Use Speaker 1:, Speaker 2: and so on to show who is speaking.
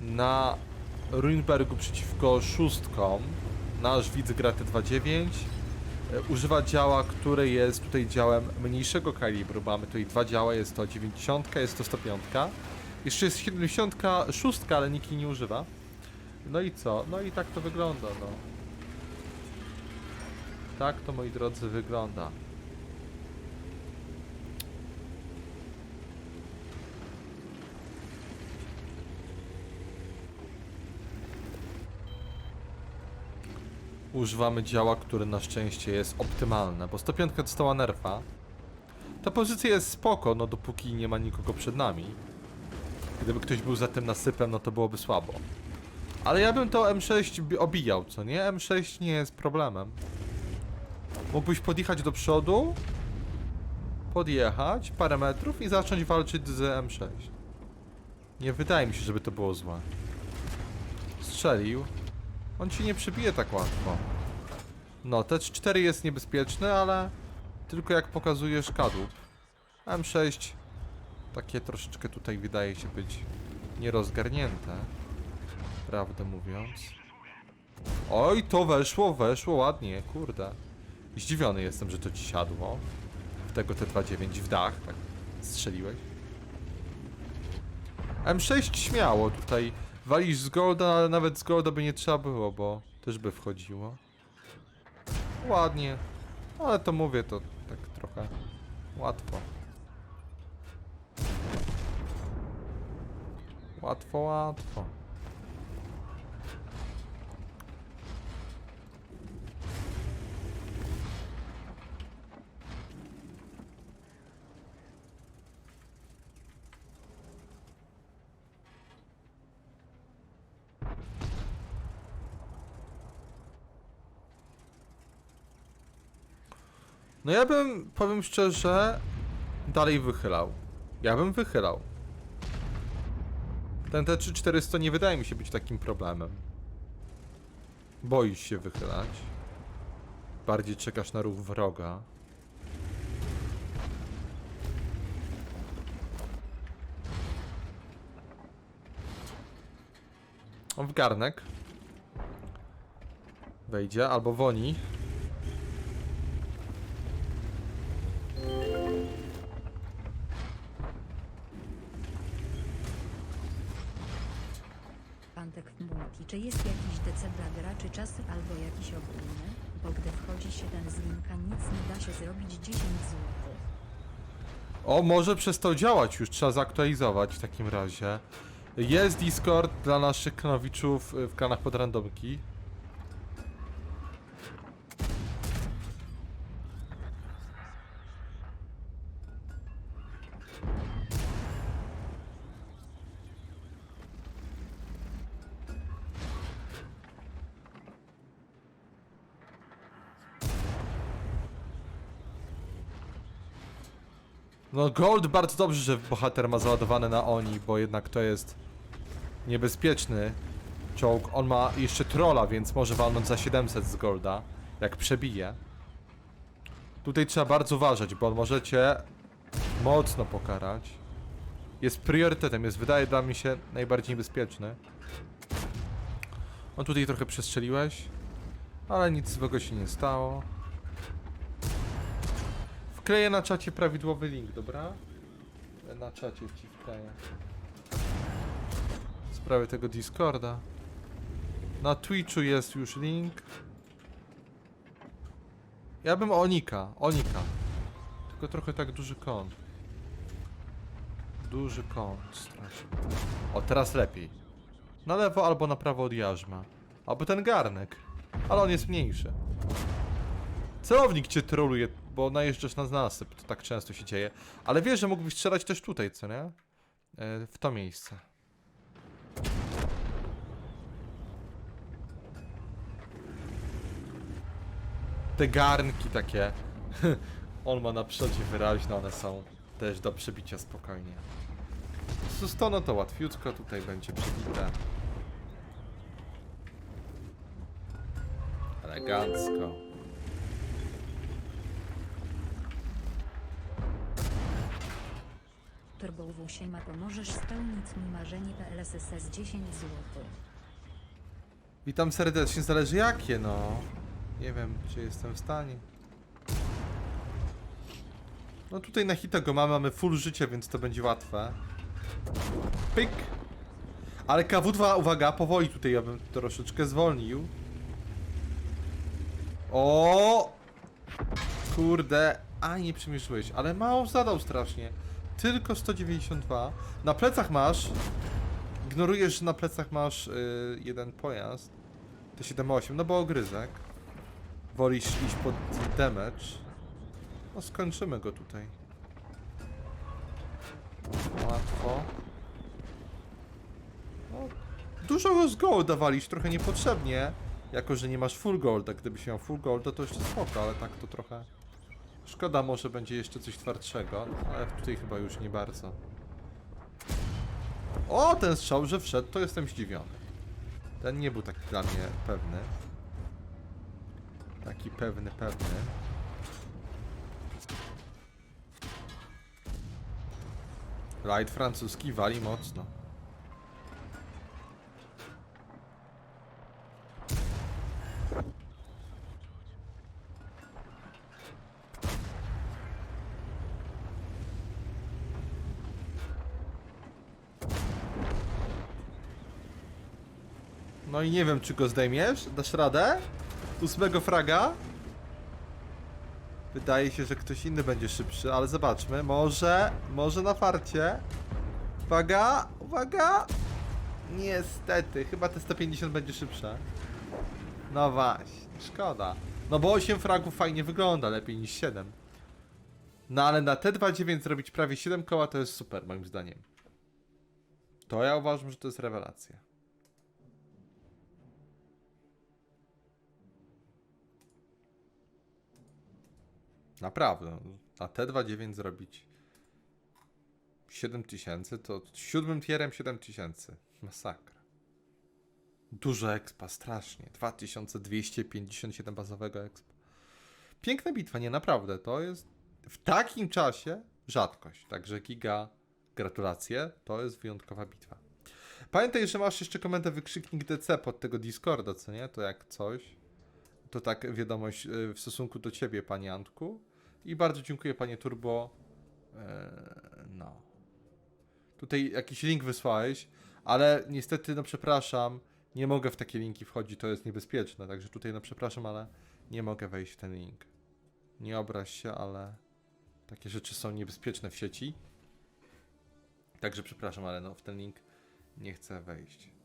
Speaker 1: na Ruinbergu przeciwko szóstkom. Nasz widz gra T29. e, Używa działa, które jest tutaj działem mniejszego kalibru. Mamy tutaj dwa działa, jest to 90, jest to 105. Jeszcze jest 76, ale nikt nie używa. No i co? No i tak to wygląda, no. Tak to, moi drodzy, wygląda. Używamy działa, które na szczęście jest optymalne, bo 105 dostała nerfa. Ta pozycja jest spoko, no dopóki nie ma nikogo przed nami. Gdyby ktoś był za tym nasypem, no to byłoby słabo. Ale ja bym to M6 bi- obijał, co nie? M6 nie jest problemem. Mógłbyś podjechać do przodu, podjechać parę metrów i zacząć walczyć z M6. Nie wydaje mi się, żeby to było złe. Strzelił. On ci nie przybije tak łatwo. No, T4 jest niebezpieczny, ale tylko jak pokazujesz kadłub. M6 takie troszeczkę tutaj wydaje się być nierozgarnięte. Prawdę mówiąc. Oj, to weszło, weszło ładnie, kurde. Zdziwiony jestem, że to ci siadło. W tego T29 w dach, tak strzeliłeś. M6 śmiało tutaj. Walisz z golda, ale nawet z golda by nie trzeba było, bo też by wchodziło. Ładnie. Ale to mówię, to tak trochę łatwo. Łatwo, łatwo. No ja bym, powiem szczerze, dalej wychylał. Ja bym wychylał. Ten T3400 nie wydaje mi się być takim problemem. Boisz się wychylać. Bardziej czekasz na ruch wroga. O, w garnek. Wejdzie, albo woni.
Speaker 2: Antek w multi, czy jest jakiś DC dla graczy czasy albo jakiś ogólny? Bo gdy wchodzi się ten z linka nic nie da się zrobić 10 zł.
Speaker 1: O, może przez to działać już, trzeba zaktualizować w takim razie. Jest Discord dla naszych klanowiczów y, w klanach pod randomki. No Gold bardzo dobrze, że bohater ma załadowane na oni, bo jednak to jest niebezpieczny czołg. On ma jeszcze trolla, więc może walnąć za 700 z Golda, jak przebije. Tutaj trzeba bardzo uważać, bo on może cię mocno pokarać. Jest priorytetem, jest wydaje dla mnie się najbardziej niebezpieczny. On tutaj trochę przestrzeliłeś, ale nic złego się nie stało. Wkleję na czacie prawidłowy link, dobra? Na czacie ci wkleję. W sprawie tego Discorda. Na Twitchu jest już link. Ja bym Onika, Onika. Tylko trochę tak duży kąt. Duży kąt, strasznie. O, teraz lepiej. Na lewo albo na prawo od jarzma. Albo ten garnek. Ale on jest mniejszy. Celownik cię troluje, bo najeżdżasz na nasyp, to tak często się dzieje. Ale wiesz, że mógłbyś strzelać też tutaj, co nie? E, w to miejsce. Te garnki takie. On ma na przodzie wyraźne, one są też do przebicia spokojnie. Sustono to łatwiutko, tutaj będzie przebite. Elegancko.
Speaker 2: Turbo siema pomożesz spełnić mi marzenie PLSS 10 zł.
Speaker 1: Witam serdecznie, zależy jakie, no. Nie wiem, czy jestem w stanie. No tutaj na hita go mamy, mamy full życie, więc to będzie łatwe. Pyk! Ale KW2, uwaga, powoli tutaj ja bym troszeczkę zwolnił. O! Kurde, a nie przymierzyłeś, ale mało zadał strasznie. Tylko 192. Na plecach masz Ignorujesz, że na plecach masz y, jeden pojazd. To 7-8, no bo ogryzek. Wolisz iść pod damage. No skończymy go tutaj. Łatwo. No, dużo z golda walisz, trochę niepotrzebnie. Jako, że nie masz full golda. Gdybyś miał full golda, to jeszcze spoko, ale tak to trochę... Szkoda, może będzie jeszcze coś twardszego, ale tutaj chyba już nie bardzo. O, ten strzał, że wszedł, to jestem zdziwiony. Ten nie był taki dla mnie pewny. Taki pewny, pewny. Light francuski wali mocno. No i nie wiem, czy go zdejmiesz? Dasz radę? Ósmego fraga? Wydaje się, że ktoś inny będzie szybszy, ale zobaczmy. Może, może na farcie. Uwaga, uwaga! Niestety, chyba te 150 będzie szybsze. No właśnie, szkoda. No bo 8 fragów fajnie wygląda, lepiej niż 7. No ale na T29 zrobić prawie 7 koła to jest super, moim zdaniem. To ja uważam, że to jest rewelacja. Naprawdę. Na T29 zrobić 7000 to siódmym tierem 7000. Masakra. Dużo expa, strasznie. 2257 bazowego expa. Piękna bitwa, nie naprawdę. To jest w takim czasie rzadkość. Także giga, gratulacje. To jest wyjątkowa bitwa. Pamiętaj, że masz jeszcze komendę wykrzyknik DC pod tego Discorda, co nie? To jak coś. To tak wiadomość y, w stosunku do ciebie, panie Antku. I bardzo dziękuję, panie Turbo. Eee, no. Tutaj jakiś link wysłałeś, ale niestety, no przepraszam, nie mogę w takie linki wchodzić, to jest niebezpieczne. Także tutaj, no przepraszam, ale nie mogę wejść w ten link. Nie obraź się, ale takie rzeczy są niebezpieczne w sieci. Także przepraszam, ale no w ten link nie chcę wejść.